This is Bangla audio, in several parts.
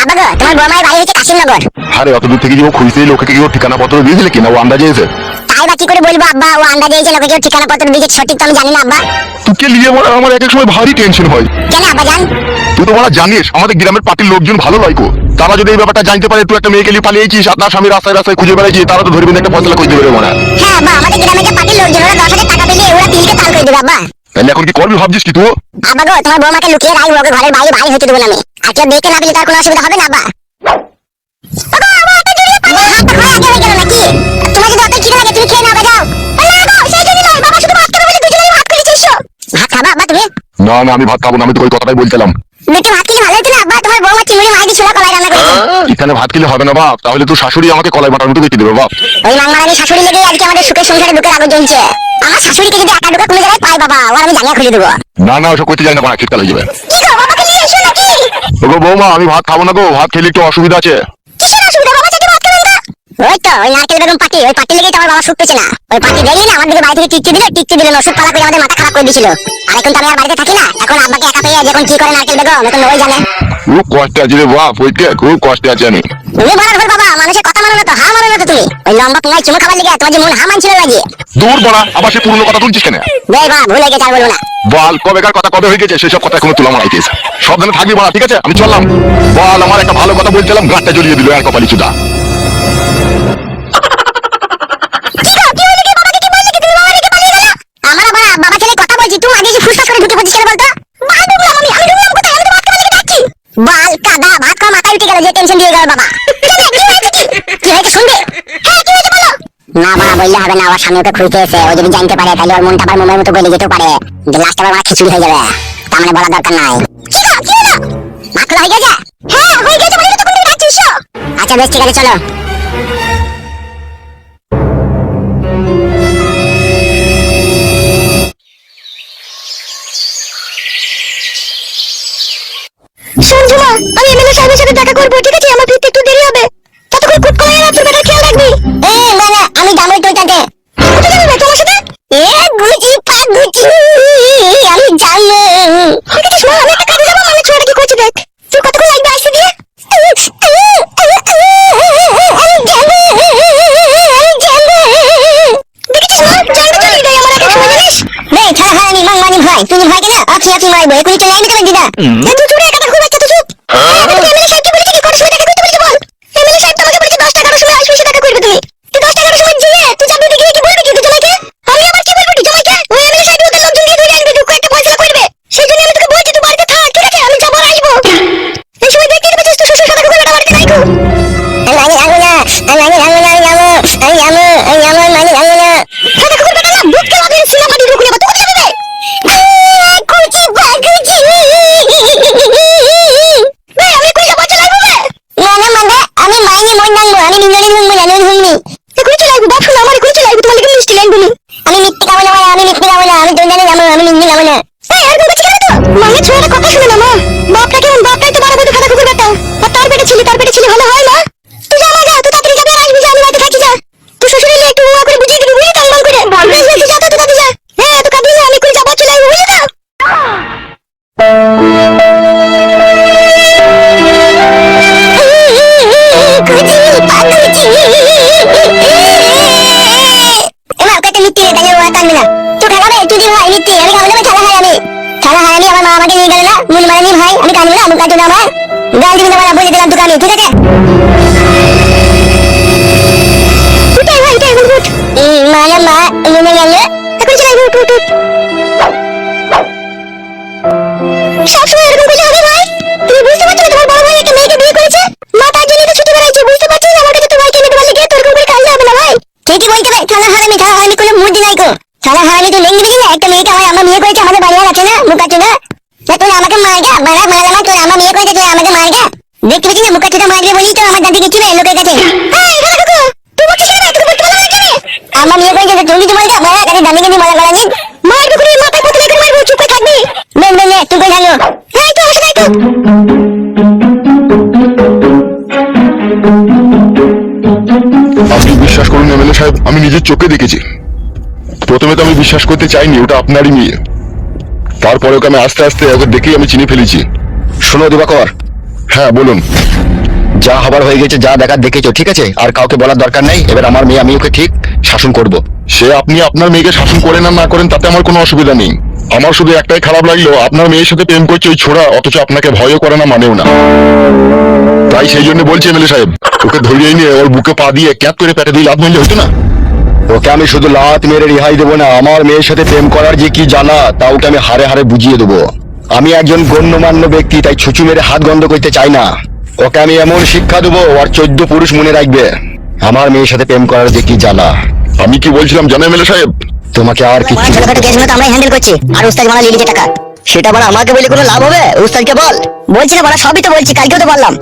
আব্বা গো তোমার বৌমার বাড়ি হচ্ছে কাশিমনগর। আরে অত দূর থেকে যে ও খুঁজতে লোকে কি ঠিকানা পত্র দিয়েছিলে কিনা? ও আন্দাজে এসে। তাই বা কি করে বলব আব্বা? ও আন্দাজে এসে লোকে কেউ ঠিকানা পত্র দিয়েছে সঠিক তো আমি জানি না আব্বা। তোকে নিয়ে আমার এক এক সময় ভারী টেনশন হয়। কেন আব্বা জান? তুই তো বলা জানিস আমাদের গ্রামের পার্টির লোকজন ভালো লয় কো তারা যদি এই ব্যাপারটা জানতে পারে তুই একটা মেয়েকে নিয়ে পালিয়েছিস আপনার স্বামী রাস্তায় রাস্তায় খুঁজে বেড়াইছিস তারা তো ধরবি না একটা ফসলা খুঁজতে পারবে মনে হ্যাঁ আব্বা আমাদের গ্রামে যে পার্টির লোকজন ওরা দশ হাজার টাকা পেলে ওরা তিলকে তাল করে দেবে আব্বা। তাহলে এখন কি করবি ভাবছিস কি তুই? বাবা গো তোমার বৌমাকে লুকিয়ে রাখব ওকে ঘরের বাইরে বাইরে হতে দেবো না আমি। আর কেউ দেখতে না পেলে তার কোনো অসুবিধা হবে না বাবা না না আমি ভাত খাব না আমি তো ওই কথাটাই বলছিলাম। দুটো ভাত খেলে ভালো হতো না? আব্বা তোমার বৌমা চিংড়ি মাছ দিয়ে ছোলা কলাই রান্না করেছে এখানে ভাত খেলে হবে না বাপ তাহলে তুই শাশুড়ি আমাকে কলাই বাটার মতো বেঁচে দেবে বাপ। ওই মাংমারানি শাশুড়ি লেগে আজকে আমাদের সুখের সংসারে দুঃখের আগুন জ্বলছে। আমার শাশুড়িকে যদি একা ঢুকে কোনো জায়গায় পাই বাবা ওর আমি জানিয়ে খুলে দেবো। না না ওসব করতে যাই না বাড়া শীতকাল হয়ে যাবে। কি গো বাবাকে নিয়ে এসো নাকি ওগো বৌমা আমি ভাত খাব না গো ভাত খেলে একটু অসুবিধা আছে। কিসের অসুবিধা? বাবা চাইতে ভাত খাবেন না ওই তো, ওই নারকেল বেগম ওই পার্টি লেগেই তো আমার না। ওই পার্টি দেখলি না আমাদেরকে বাড়ি থেকে টিকতে দিলে টিকতে দিলে ওষুধ পালা আমাদের মাথা খারাপ করে দিয়েছিল। আর এখন তো আমি বাড়িতে থাকি না, এখন আব্বাকে একা পেয়ে যখন কি করে নারকেল বেগম, এখন ওই জানে। খুব কষ্টে আছে রে বাপ ওইটা খুব কষ্টে আছে আমি। তুমি বলার ভুল বাবা মানুষের কথা মানো না তো হা মানো না তো তুমি। ওই লম্বা পুঙ্গায় চুমু খাবার লেগে তোমার যে মন হা মানছিল লাগে। দূর বড়া আবার সে পুরনো কথা তুলছিস কেন? দেই বাবা ভুলে গেছে আর বলব না। বল কবেকার কথা কবে হয়ে গেছে সেসব কথা এখনও তুলা মারাইছিস সাবধানে থাকবি বড়া ঠিক আছে? আমি চললাম। বল আমার একটা ভালো কথা বলছিলাম গাঁটটা জ্বলিয়ে দিল এক কপালি চুদা। বললে হবে না, ওর সামনে ওকে খুঁজতে এসে। ও যদি জানতে পারে, তাহলে ওর মনটা আবার মোমের মতো বলে যেতে পারে। যে লাস্ট আবার আমার খিচুড়ি হয়ে যাবে। তার মানে বলা দরকার নাই। খাওয়া হয়ে গেছে? হ্যাঁ হয়ে গেছে বলে তো তখন তুমি আচ্ছা বেশ, ঠিক আছে, চলো। ঝুমা আমি এমএলএ সাহেবের সাথে আমি মাইনি মন নাংবো আমি নিন্দনি ঢুকবো মুখ না আমার গাল দিবি না বলে দিলাম দোকানে ঠিক আছে মানে তোমার একটা মেয়েকে বিয়ে করেছে মা তার জন্য তো কাছে তো কাজ হবে না ভাই ঠিকই বলতে ভাই থালা হারামি থালা হারামি কোনো মুড নাই গো থালা হারামি তুই লেঙ্গি দিবি না একটা মেয়েকে হয় আমরা বিয়ে করেছে আমাদের বাড়ি আর আছে না মুখ আছে না তা তুই আমাকে মারগা মারা মারা না তুই আমরা বিয়ে করেছে তুই আমাকে মারগা দেখতে পেয়েছি না মুখ মারবে বলি তো, আমার দাদি নেই লোকের কাছে। এই আমরা বিয়ে করেছে তুই কিছু বলতে মারা কাছে দাদি কিছু মারা মারা নিন মারবে করে মাথায় পথে করে মারবো চুপ করে থাকবি। বেন বেন তুই কই জানো তুই আসলে একটু আপনি বিশ্বাস করুন এমএলএ সাহেব, আমি নিজের চোখে দেখেছি। প্রথমে তো আমি বিশ্বাস করতে চাইনি, ওটা আপনারই মেয়ে। তারপরে ওকে আমি আস্তে আস্তে ওকে দেখেই আমি চিনে ফেলেছি। শোনো, দিবাকর হ্যাঁ বলুন। যা হবার হয়ে গেছে যা দেখার দেখেছ ঠিক আছে? আর কাউকে বলার দরকার নেই। এবার আমার মেয়ে আমি ওকে ঠিক শাসন করব। সে আপনি আপনার মেয়েকে শাসন করেন আর না করেন তাতে আমার কোনো অসুবিধা নেই। আমার শুধু একটাই খারাপ লাগল আপনার মেয়ের সাথে প্রেম করছে ওই ছোড়া অথচ আপনাকে ভয়ও করে না মানেও না। তাই সেই জন্য বলছি এমএলএ সাহেব ওকে ধরিয়ে নিয়ে ওর বুকে পা দিয়ে ক্যাপ করে পেটে দিয়ে লাভ মারলে হতো না? ওকে আমি শুধু লাত মেরে রেহাই দেবো না আমার মেয়ের সাথে প্রেম করার যে কি জানা তা ওকে আমি হারে হারে বুঝিয়ে দেবো। আমি একজন গণ্যমান্য ব্যক্তি তাই ছুচু মেরে হাত গন্ধ করতে চাই না। ওকে আমি এমন শিক্ষা দেবো আর চোদ্দ পুরুষ মনে রাখবে। আমার মেয়ের সাথে প্রেম করার যে কি জ্বালা। আমি কি বলছিলাম জানো এমএলএ সাহেব? তোমাকে আর বড় কিচ্ছু ছোটখাটো কেসগুলো তো আমরাই হ্যান্ডেল করছি। আর উস্তাদ মারা লিলিছে টাকা। সেটা বড় আমাকে বলে কোনো লাভ হবে? উস্তাদকে বল। বলছি না বড় সবই তো বলছি কালকেও তো বললাম।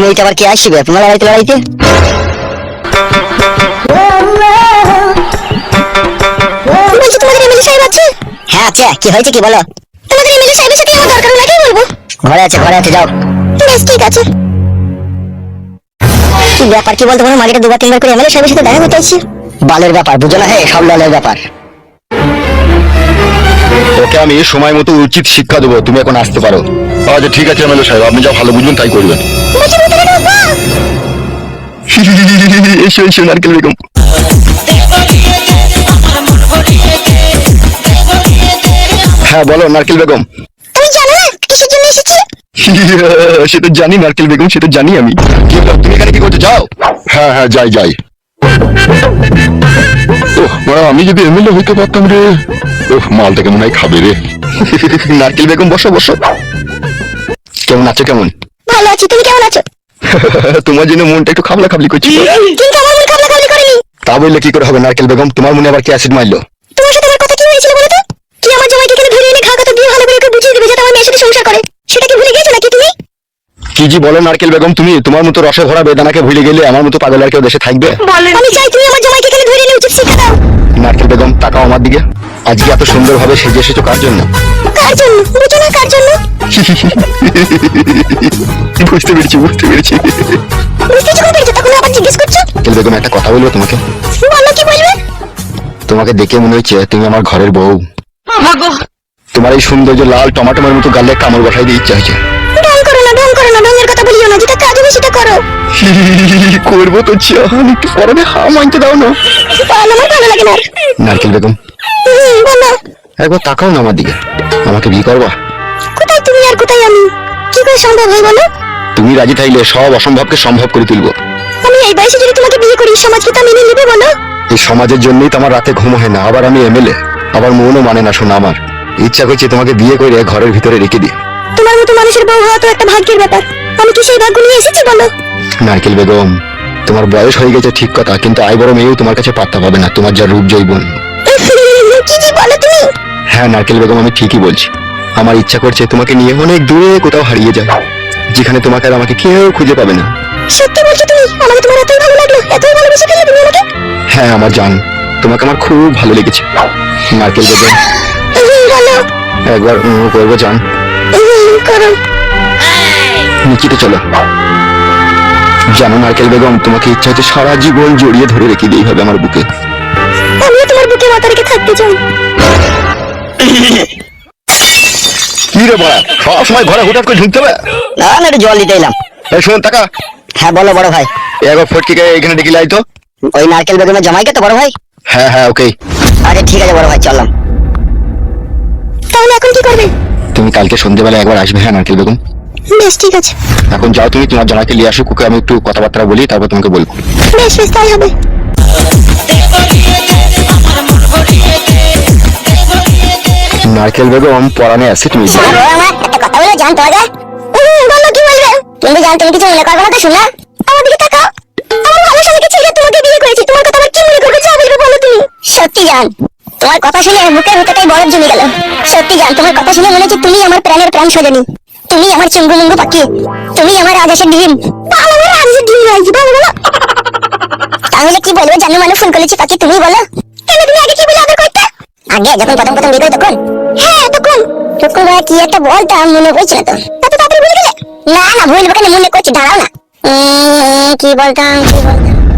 মেয়েটা আবার কে আসবে? তোমার লড়াইতে লড়াইতে? হ্যাঁ আছে। কি হয়েছে কি বলো? এমএলএ সাহেবের সাথে আমার দরকার বলব? ঘরে আছে ঘরে আছে যাও। বেশ ঠিক আছে। কি ব্যাপার কি বলতো মালিকটা দুবার তিনবার করে এমএলএ সাহেবের সাথে দেখা করতে আসছি বালের ব্যাপার বুঝো না হে? সব লালের ব্যাপার। ওকে আমি সময় মতো উচিত শিক্ষা দেবো তুমি এখন আসতে পারো। আচ্ছা ঠিক আছে এমএলএ সাহেব আপনি যা ভালো বুঝবেন তাই করবেন। এসো এসো নারকেল বেগম। হ্যাঁ বলো নারকেল বেগম। তুমি জানো না কিসের জন্য এসেছি? সেটা জানি নারকেল বেগম সে তো জানি আমি। কি ব্যাপার, তুমি এখানে কি করছ? যাও। হ্যাঁ হ্যাঁ যাই যাই। ওহ, আমি যদি এমএলএ হইতে পারতাম রে। ওহ মালটা কেমন হয় খাবে রে। নারকেল বেগম বসো বসো। কেমন আছো কেমন? ভালো আছি তুমি কেমন আছো? তোমার জন্য মনটা একটু খাবলা খাবলি করছি। কিন্তু আমার মন খাবলা খাবলি করেনি। তা বললে কি করে হবে নারকেল বেগম? তোমার মনে আবার কি অ্যাসিড মারলো? তোমার সাথে আমার কথা কি হয়েছিল বলো তো কি আমার জামাইকে এখানে ধরে এনে ঘা কথা দিয়ে ভালো করে ওকে বুঝিয়ে দেবে যাতে আমার মেয়ের সাথে সংসার করে সেটা কি ভুলে গেছো নাকি তুমি কি জি বলো নারকেল বেগম তুমি তোমার মতো রসে ভরা বেদানাকে ভুলে গেলে আমার মতো পাগল আর কেউ দেশে থাকবে? আমি চাই তুমি আমার জামাইকে এখানে ধরে এনে উচিত শিক্ষা দাও। নারকেল বেগম তাকাও আমার দিকে। আজকে এত সুন্দর ভাবে সেজে এসেছ কার জন্য? কার জন্য? বুঝো না কার জন্য। বুঝতে পেরেছি বুঝতে পেরেছি। বুঝতে যখন পেরেছ তখন আবার জিজ্ঞেস করছ? নারকেল বেগম একটা কথা বলব তোমাকে? বলো কি বলবে? তোমাকে দেখে মনে হচ্ছে তুমি আমার ঘরের বউ। তোমার এই সৌন্দর্য লাল টমাটোমের মতো গালে কামড় বসাই দিয়ে ইচ্ছা হয়েছে। ঢং করো না ঢঙের কথা বলিও না যেটা কাজ হবে সেটা করো। করব তো একটু পরে হা মানতে দাও না। তাহলে আমার ভালো লাগে না। নারকেল বেগম। বলো একবার তাকাও না আমার দিকে আমাকে বিয়ে করবা? কোথায় তুমি আর কোথায় আমি? কি করে সম্ভব হয় বলো? তুমি রাজি থাকলে সব অসম্ভবকে সম্ভব করে তুলবো। আমি এই বয়সে যদি তোমাকে বিয়ে করি সমাজ কি তা মেনে নেবে বলো? এই সমাজের জন্যই তো আমার রাতে ঘুম হয় না আবার আমি এমএলএ। আবার মনও মানে না শোনা আমার। ইচ্ছা করছে তোমাকে বিয়ে করে ঘরের ভিতরে রেখে দিই। তোমার মতো মানুষের বউ হওয়া তো একটা ভাগ্যের ব্যাপার। আমি কি সেই ভাগ্য নিয়ে এসেছি বলো? নারকেল বেগম তোমার বয়স হয়ে গেছে ঠিক কথা কিন্তু আই বড় মেয়েও তোমার কাছে পাত্তা পাবে না তোমার যা রূপ জৈবন কি কি বলো তুমি? হ্যাঁ নারকেল বেগম আমি ঠিকই বলছি। আমার ইচ্ছা করছে তোমাকে নিয়ে অনেক দূরে কোথাও হারিয়ে যায় যেখানে তোমাকে আর আমাকে কেউ খুঁজে পাবে না। সত্যি বলছো তুমি? আমাকে তোমার এতই ভালো লাগল এতই ভালোবেসে ফেলে তুমি আমাকে? হ্যাঁ আমার জান তোমাকে আমার খুব ভালো লেগেছে। নারকেল বেগম। একবার করব জান। হুম, করো নিচেতে চলো। জানো নারকেল বেগম তোমাকে ইচ্ছা হচ্ছে সারা জীবন জড়িয়ে ধরে রেখে দিই হবে আমার বুকে। আমিও তোমার বুকে মাথা রেখে থাকতে চাই। কি রে বড়া? সব সময় ঘরে হুটাট করে ঢুকতে হবে? না না একটু জল দিতে এলাম। এই শোন টাকা। হ্যাঁ বলো বড় ভাই। একবার ফটকিকে এখানে ডেকে লাই তো। ওই নারকেল বেগমের জামাইকে তো বড় ভাই? হ্যাঁ হ্যাঁ ওকে আচ্ছা ঠিক আছে বড় ভাই চললাম। তাহলে এখন কি করবে? তুমি কালকে সন্ধ্যেবেলা একবার আসবে হ্যাঁ নারকেল বেগম বেশ ঠিক আছে। এখন যাও তুমি তোমার জামাইকে নিয়ে আসো ওকে আমি একটু কথাবার্তা বলি তারপর তোমাকে বলব। বেশ বেশ তাই হবে। নারকেল বেগম পরানে আছে তুমি আমার একটা কথা বলে জান তো আগে বলো কি বলবে? তুমি জান তুমি কিছু মনে করবে না তো শুনলা? আমার দিকে তাকাও। আমার ভালো স্বামীকে ছেড়ে তোমাকে বিয়ে করেছি তোমার কথা আবার কি মনে করবে যা বলবে বলো তুমি। সত্যি জান। তোমার কথা শুনে বুকের ভিতরটাই বরফ জমে গেল। সত্যি জান, তোমার কথা শুনে মনে হচ্ছে তুমি আমার প্রাণের প্রাণ সজনী। তুমি আমার চুঙ্গু মুঙ্গু পাখি। তুমি আমার আদেশের ডিম। ভালো আমার আদেশের ডিম হয়েছি ভালো বলো তাহলে কি বলব, জানো মানে ফোন করেছি পাখি তুমি বলো। কেন তুমি আগে কি বলে আদর করতে? আগে যখন প্রথম প্রথম বিয়ে তখন? হ্যাঁ তখন। তখন ভাই, কি একটা বলতাম মনে না তো। এত তাড়াতাড়ি ভুলে গেলে? না না ভুলবো কেন মনে করছি? দাঁড়াও না। কি বলতাম কি বলতাম?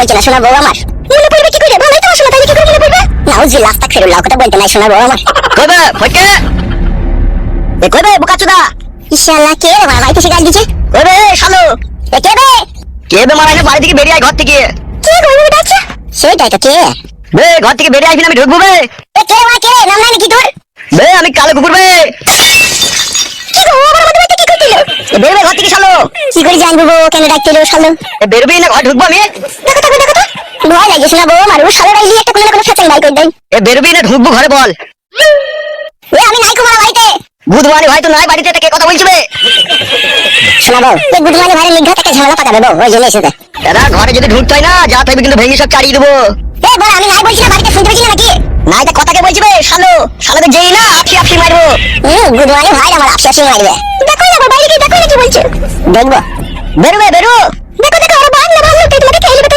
পড়ছে না শোনা বউ আমার। মনে পড়বে কি করে ভালোই তোমার শোনা তাহলে কি করে মনে পড়বে? নাউজি লাস্তা ফেরুল্লাহ কথা বলতে নাই শোনা বউ আমার। কইবে ফটকে? এ কই বে বোকাচোদা ইনশাআল্লাহ কে রে বাড়া বাড়িতে শিকার দিচ্ছে কই বে শালো? এ কে বে? কে বে মারা বাড়ি থেকে বেরিয়ে আয় ঘর থেকে। কে ডাকছে তো কে? বে ঘর থেকে বেরিয়ে আসবি না আমি ঢুকবো বে। এ কে মা কে? নাম নাই নাকি তোর? বে আমি কালো কুকুর বে কি গো আমার মধ্যে বাড়িতে কি করছিল এ বেরোবে ঘর থেকে শালো? কি করে জানব গো? কেন ডাকছিল শালো? এ বেরোবি না ঘর ঢুকবো আমি। দেখো দেখো দেখো তো ভয় লাগিস না বউ মারু শালো রাইলি একটা কোনো না কোনো ফ্যাশন বাই করে দেয়। এ বেরোবি না ঢুকবো ঘরে বল। ওই আমি নাই কুমার বাড়িতে। বুধবারে ভাই তো নাই বাড়িতে কে কথা শোনা বউ এই ভাইয়ের একটা ঝামেলা পাকাবে বউ ওই জন্য এসেছে। দাদা ঘরে যদি ঢুকতে হয় না যা থাকবে কিন্তু ভেঙে সব চাড়িয়ে দেবো। এ বল আমি নাই বলছি না বাড়িতে শুনতে পেয়েছি না নাকি? না এটা কথাকে বলছি বে শালো শালোকে যেই না আপসি আপসি মারবো? হুম ভাই আমার আপসি আপসি মারবে। দেখো না বাইরে গিয়ে দেখো না কি বলছে। দেখব। বেরোবে বেরো। দেখো খেয়ে নেবে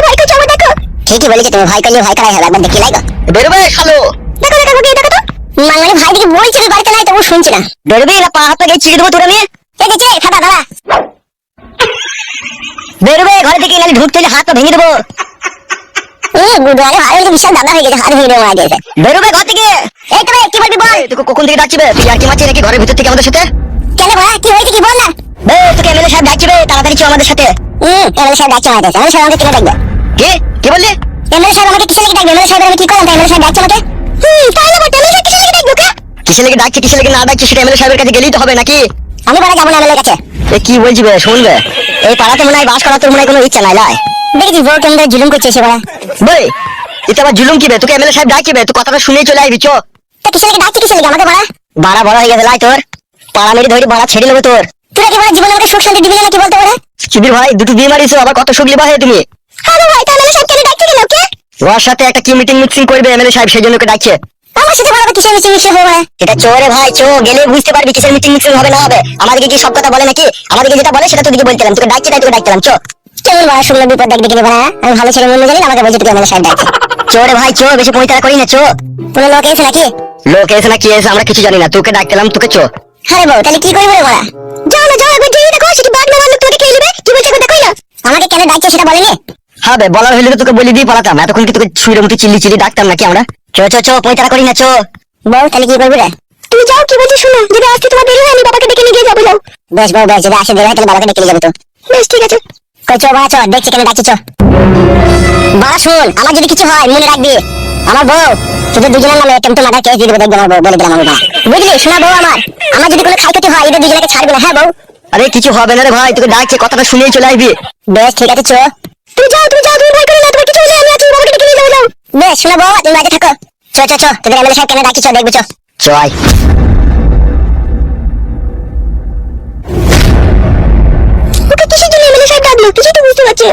ঠিকই বলেছে তুমি ভয় করলে ভয় করাই হবে একবার দেখি লাগো বেরোবে শালো। দেখো দেখো গিয়ে দেখো তো। মাঙ্গানি ভাই দিকে বলছে বাড়িতে নাই তবু শুনছি না। বেরোবি না পা হাত দেবো তোর আমি কে গেছে? ফাটা দাঁড়া। বেরোবে ঘরে থেকে ঢুকতে হাত পা ভেঙে দেবো। গুদমানি ভাই বিশাল দাদা হয়ে গেছে হাত ভেঙে দেওয়া গেছে বেরোবে ঘর থেকে। এই তো ভাই কি বলবি বল? তোকে কখন থেকে ডাকছি বে? তুই আর কি মারছিস নাকি ঘরের ভিতর থেকে আমাদের সাথে? কেন ভাই কি হয়েছে কি বল না? বে তোকে এমএলএ সাহেব ডাকছি বে তাড়াতাড়ি চো আমাদের সাথে। হুম এমএলএ সাহেব ডাকছে আমাকে এমএলএ সাহেব আমাকে কেন ডাকবে? কি? কি বললি? এমএলএ সাহেব আমাকে কিসের লেগে ডাকবে? এমএলএ সাহেব আমি কি করলাম? এমএলএ সাহেব ডাকছে আমাকে? হুম তাহলে বল এমএলএ সাহেব কিসের লেগে ডাকবে কিসের লেগে ডাকছি কিসের লেগে না ডাকছি সেটা এমএলএ সাহেবের কাছে গেলেই তো হবে নাকি? আমি বড় যাব না এমএলএ কাছে। এ কি বলছি বে শুনবে এই পাড়াতে মনে হয় বাস করার তোর মনে হয় কোনো ইচ্ছা নাই লাই। দেখেছি বউ কেমন করে জুলুম করছে এসে বড়া বই এটা আবার জুলুম কি তোকে এমএলএ সাহেব ডাকছি বে তুই কথাটা শুনেই চলে আসবি চো। তা কিসের লেগে ডাকছে কিসের লেগে আমাকে বড়া বাড়া বড় হয়ে গেছে লাই তোর। পাড়া মেরে ধরে বাড়া ছেড়ে নেবে তোর। তুই কি বড় জীবনে আমাকে সুখ শান্তি দিবি না কি বলতে পারে? চিবির ভাই দুটো বিয়ে মারিছো আবার কত সুখ লিবা হে তুমি? আরে ভাই তাহলে সাহেব কেন ডাকছে কেন? ওকে ওর সাথে একটা কি মিটিং মিক্সিং করবে এমএলএ সাহেব সেই জন্য ওকে ডাকছে। আমার সাথে বড় কিসের মিশে মিশে হবে? এটা চোরে ভাই চো। গেলে বুঝতে পারবি কিসের মিটিং মিক্সিং হবে না হবে। আমাদেরকে কি সব কথা বলে নাকি? আমাদেরকে যেটা বলে সেটা তোকে বলতে তোকে ডাকছে তাই তোকে ডাকতাম চো। কেমন বড় শুনলো বিপদ দেখবে কিনে বড়া আমি ভালো ছেলে মনে জানি আমাকে বলছে তুই এমএলএ সাহেব ডাকছে। চোরে ভাই চো বেশি পয়তারা করি না চো কোনো লোক এসে নাকি? লোক এসে না কি এসে আমরা কিছু জানি না তোকে ডাকতাম তোকে চো আরে বউ তাহলে কি করব রে বড়া যাও না যাও একবার যেই দেখো সেটা বাঘ না বাঘ তোকে খেয়ে নেবে? কি বলছে দেখো না। আমাকে কেন ডাকছে সেটা বলেনি হ্যাঁ বে বলার হইলে তো তোকে বলে দিয়ে পালাতাম এতক্ষণ কি তোকে ছুঁড়ে মুঠি চিল্লি চিল্লি ডাকতাম নাকি আমরা? চো চো চো পয়তারা করি না চো বউ তাহলে কি করবি রে? তুমি যাও কি বলছিস শুনো যদি আজকে তোমার দেরি হয় আমি বাবাকে ডেকে নিয়ে গিয়ে যাব যাও। বেশ বউ বেশ যদি আসে দেরি হয় তাহলে বাবাকে ডেকে নিয়ে যাব তো। বেশ ঠিক আছে। কই চো বাবা চো দেখছি কেন ডাকছি চো। বাবা শোন আমার যদি কিছু হয় মনে রাখবি। আমার বউ শুধু দুজনের নামে টেম্পো মাথার কেস দিয়ে দেবো দেখবে আমার বউ বলে দিলাম আমার বুঝলি শোনা বউ আমার আমার যদি কোনো ক্ষয়ক্ষতি হয় এদের দুজনকে ছাড়বে না হ্যাঁ বউ? আরে কিছু হবে না রে ভাই তোকে ডাকছে কথাটা শুনেই চলে আসবি। বেশ ঠিক আছে চো। তুই যাও তুমি যাও তুমি ভয় করে না তোমার কিছু হলে আমি আছি বাবাকে ডেকে নিয়ে যাও। বেশ শোনা বউ তুমি বাড়িতে থাকো। চো চো চো তোদের এমএলএ সাহেব কেন ডাকছি চো দেখব চো। চো না কিছুই তো বুঝতে পারছি।